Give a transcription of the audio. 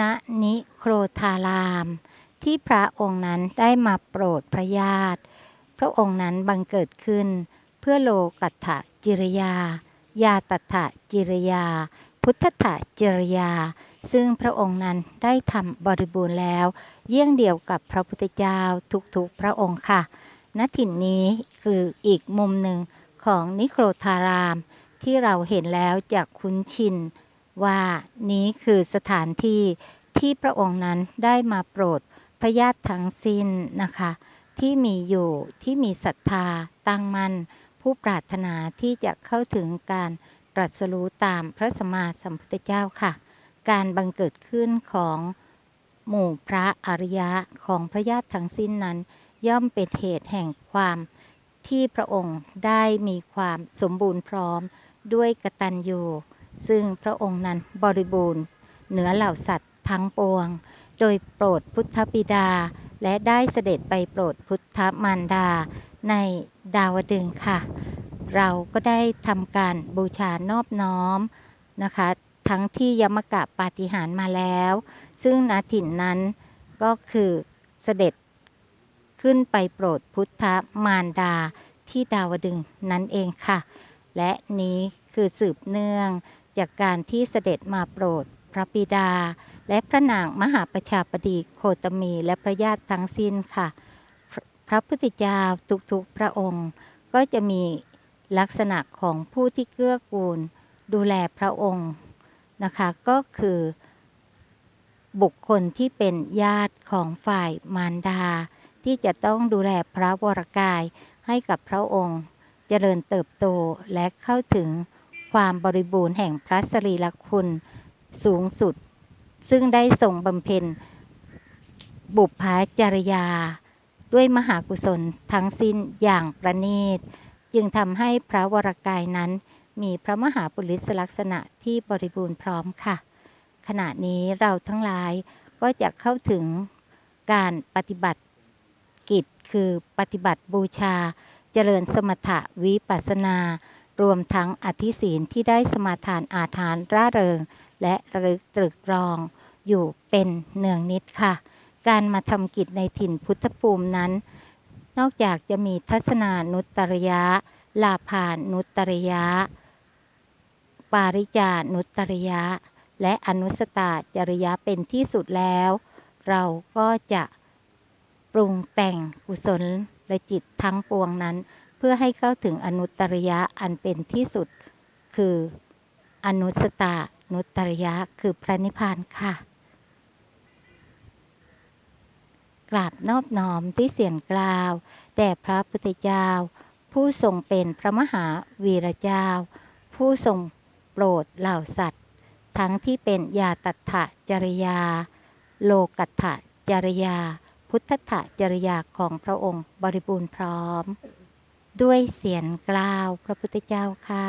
ณนิโครธาราม ที่พระองค์นั้นได้มาโปรดพระญาติ พระองค์นั้นบังเกิดขึ้น เพื่อโลกัตถะจิรยายาตัถะจิรยา พุทธถะจิรยา ซึ่งพระองค์นั้นได้ทำบริบูรณ์แล้ว เยี่ยงเดียวกับพระพุทธเจ้าทุกๆพระองค์ค่ะณถิ่นนี้คืออีกมุมหนึ่งของนิโครธาราม ที่เราเห็นแล้วจากคุ้นชิน ว่านี้คือสถานที่ที่พระองค์นั้นได้มาโปรดพระญาติทั้งสิ้นนะคะ ที่มีอยู่ที่มีศรัทธาตั้งมั่นผู้ปรารถนาที่จะเข้าถึงการตรัสรู้ตามพระสมมาสัมพุทธเจ้าค่ะ การบังเกิดขึ้นของหมู่พระอริยะของพระญาติทั้งสิ้นนั้น ย่อมเป็นเหตุแห่งความที่พระองค์ได้มีความสมบูรณ์พร้อมด้วยกตัญญู ซึ่งพระองค์นั้นบริบูรณ์ เหนือเหล่าสัตว์ทั้งปวง โดยโปรดพุทธบิดา และได้เสด็จไปโปรดพุทธมารดาในดาวดึงค่ะ เราก็ได้ทำการบูชานอบน้อมนะคะ ทั้งที่ยมกะปาฏิหารมาแล้ว ซึ่งณถิ่นนั้นก็คือเสด็จขึ้นไปโปรดพุทธมารดาที่ดาวดึงนั่นเองค่ะ และนี้คือสืบเนื่อง จากการที่เสด็จมาโปรด พระบิดา และพระนางมหาประชาบดีโคตมีและพระญาติทั้งสิ้นค่ะพระพระพุทธเจ้าทุกๆพระองค์ ก็จะมีลักษณะของผู้ที่เกื้อกูล ดูแลพระองค์นะคะก็คือ บุคคลที่เป็นญาติของฝ่ายมารดา ที่จะต้องดูแลพระวรกายให้กับพระองค์ เจริญเติบโตและเข้าถึง ความบริบูรณ์แห่งพระสรีรคุณสูงสุด ซึ่งได้ทรงบำเพ็ญ บุพภาจริยา ด้วยมหากุศลทั้งสิ้นอย่างประณีต จึงทำให้พระวรกายนั้น มีพระมหาปุริสลักษณะที่บริบูรณ์พร้อมค่ะ ขณะนี้เราทั้งหลายก็จะเข้าถึงการปฏิบัติกิจคือปฏิบัติบูชา เจริญสมถะวิปัสสนา รวมทั้งอธิศีลที่ได้สมาทานอาทานร่าเริง และรึกตรึกรอง อยู่เป็นเนืองนิดค่ะ การมาทำกิจในถิ่นพุทธภูมินั้น นอกจากจะมีทัศนานุตริยะ ลาภานุตริยะ ปาริจานุตริยะ และอนุสตาจริยะเป็นที่สุดแล้ว เราก็จะปรุงแต่งกุศลและจิตทั้งปวงนั้น เพื่อให้เข้าถึงอนุตริยะอันเป็นที่สุด คืออนุสตานุตริยะคือพระนิพพานค่ะ กราบนอบน้อมที่เสียงกล่าวแด่พระพุทธเจ้า ผู้ทรงเป็นพระมหาวีรเจ้า ผู้ทรงโปรดเหล่าสัตว์ ทั้งที่เป็นยาตัถะจริยา โลกัตถะจริยา พุทธถะจริยาของพระองค์บริบูรณ์พร้อม ด้วยเสียงกล่าวพระพุทธเจ้าค่ะ